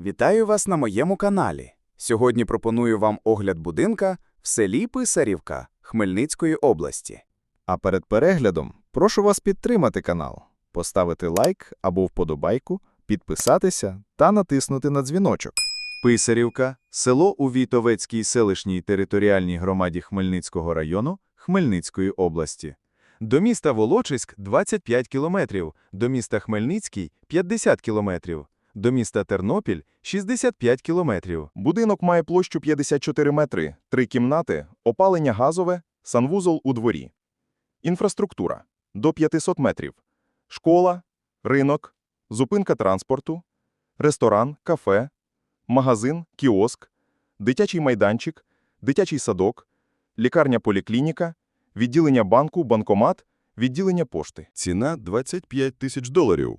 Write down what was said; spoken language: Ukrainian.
Вітаю вас на моєму каналі. Сьогодні пропоную вам огляд будинка в селі Писарівка Хмельницької області. А перед переглядом прошу вас підтримати канал, поставити лайк або вподобайку, підписатися та натиснути на дзвіночок. Писарівка – село у Вітовецькій селищній територіальній громаді Хмельницького району Хмельницької області. До міста Волочиськ – 25 кілометрів, до міста Хмельницький – 50 кілометрів, до міста Тернопіль – 65 кілометрів. Будинок має площу 54 метри, три кімнати, опалення газове, санвузол у дворі. Інфраструктура – до 500 метрів. Школа, ринок, зупинка транспорту, ресторан, кафе, магазин, кіоск, дитячий майданчик, дитячий садок, лікарня-поліклініка, відділення банку, банкомат, відділення пошти. Ціна 25 тисяч доларів.